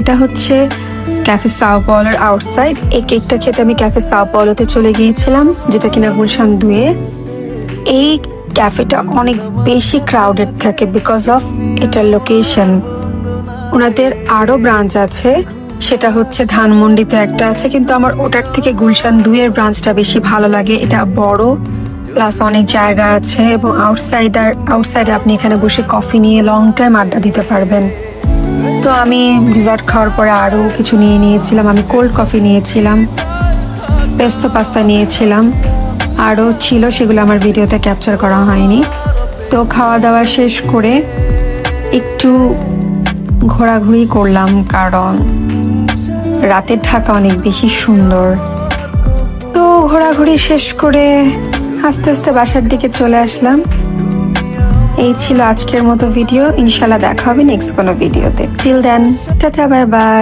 এটা হচ্ছে cafe Sao পাওলোর outside এই কেকটা খেতে আমি ক্যাফে সাও পাওলোতে চলে গিয়েছিলাম, যেটা কিনা গুলশান দুয়ে। এই ক্যাফেটা অনেক বেশি ক্রাউডেড থাকে বিকজ অফ এটার লোকেশন ওনাদের আরও ব্রাঞ্চ আছে, সেটা হচ্ছে ধানমন্ডিতে একটা আছে, কিন্তু আমার ওটার থেকে গুলশান দুয়ের ব্রাঞ্চটা বেশি ভালো লাগে। এটা বড় প্লাস অনেক জায়গা আছে, এবং আউটসাইডার আউটসাইডে আপনি এখানে বসে কফি নিয়ে লং টাইম আড্ডা দিতে পারবেন। তো আমি ডিজার্ট খাওয়ার পরে আরও কিছু নিয়ে নিয়েছিলাম। আমি কোল্ড কফি নিয়েছিলাম পেস্তো পাস্তা নিয়েছিলাম আরও ছিল সেগুলো আমার ভিডিওতে ক্যাপচার করা হয়নি। তো খাওয়া দাওয়া শেষ করে একটু ঘোরাঘুরি করলাম কারণ রাতের ঢাকা অনেক বেশি সুন্দর। তো ঘোরাঘুরি শেষ করে আস্তে আস্তে বাসার দিকে চলে আসলাম। এই ছিল আজকের মতো ভিডিও। ইনশাল্লাহ দেখা হবে নেক্সট কোনো ভিডিওতে। Till then tata bye bye